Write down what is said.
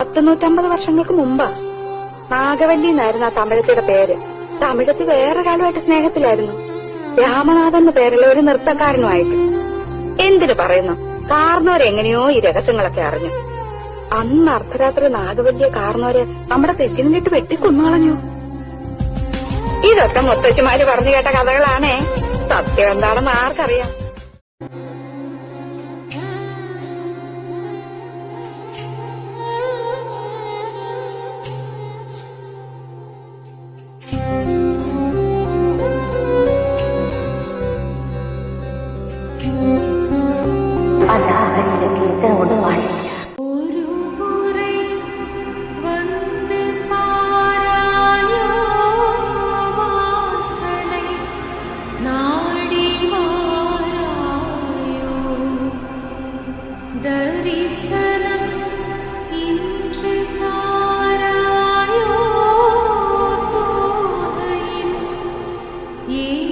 പത്ത് നൂറ്റമ്പത് വർഷങ്ങൾക്ക് മുമ്പ് നാഗവല്ലി എന്നായിരുന്നു ആ തമിഴത്തിയുടെ പേര്. തമിഴത്തി വേറൊരാളുമായിട്ട് സ്നേഹത്തിലായിരുന്നു. രാമനാഥൻ എന്ന പേരുള്ള ഒരു നൃത്തക്കാരനുമായിട്ട്. എന്തിനു പറയുന്നു? കാർന്നോരെങ്ങനെയോ ഈ രഹസ്യങ്ങളൊക്കെ അറിഞ്ഞു. അന്ന് അർദ്ധരാത്രി നാഗവല്ലിയെ കാർന്നോരെ നമ്മുടെ തെറ്റിനിട്ട് വെട്ടിക്കൊന്നുകളഞ്ഞു ഇതൊക്കെ മുത്തച്ഛിമാര് പറഞ്ഞു കേട്ട കഥകളാണേ. സത്യം എന്താണെന്ന് ആർക്കറിയാം. ये